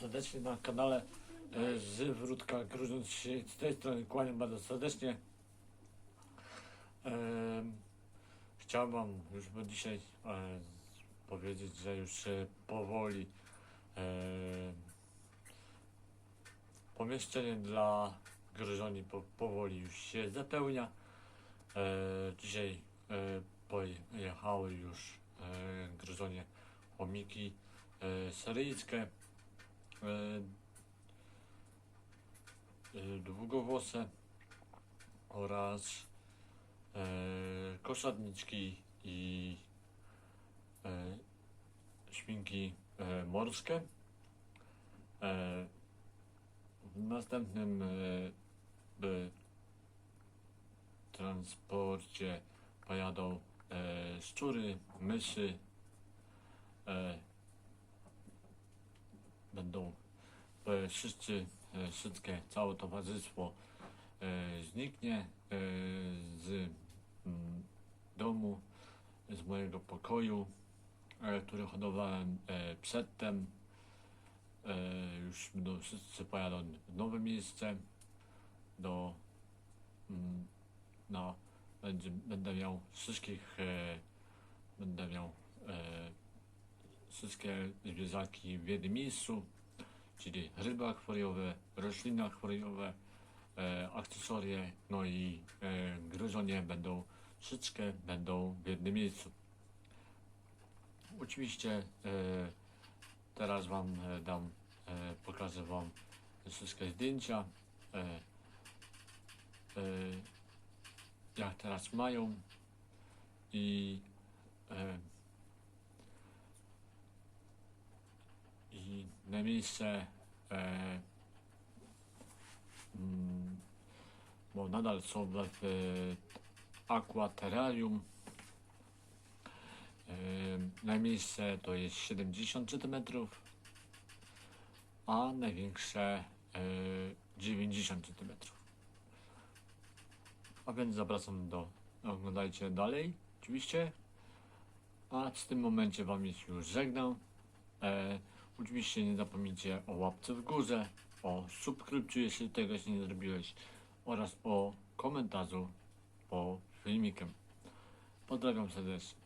Serdecznie na kanale e, z Wrótka Grużąc się z tej strony kłaniam bardzo serdecznie. Em, Chciałem Wam już dzisiaj e, powiedzieć, że już e, powoli e, pomieszczenie dla gryzoni po, powoli już się zapełnia. E, dzisiaj e, pojechały już e, gryzonie chomiki e, seryjskie, e, e, długowłose oraz e, koszadniczki i e, świnki e, morskie. E, w następnym e, transporcie pojadą e, szczury, myszy, e, będą e, wszyscy, e, wszystkie, całe towarzystwo e, zniknie z mm, domu, z mojego pokoju, który hodowałem przedtem. Już będą wszyscy pojadą w nowe miejsce do mm, na będzie, będę miał wszystkich będę miał wszystkie zwierzaki w jednym miejscu, czyli ryby akwariowe, rośliny akwariowe, e, akcesorie, no i e, gryzonie będą, wszystkie będą w jednym miejscu. Oczywiście e, teraz Wam e, dam, e, pokażę Wam wszystkie zdjęcia, e, e, jak teraz mają i e, i na miejsce e, mm, bo nadal są w e, aquaterrarium. E, na miejsce to jest 70 cm a największe e, 90 cm a więc zapraszam do oglądajcie dalej oczywiście. A w tym momencie wam już żegnam. E, Oczywiście nie zapomnijcie o łapce w górze, o subskrypcji, jeśli tego jeszcze nie zrobiłeś, oraz o komentarzu pod filmikiem. Pozdrawiam serdecznie.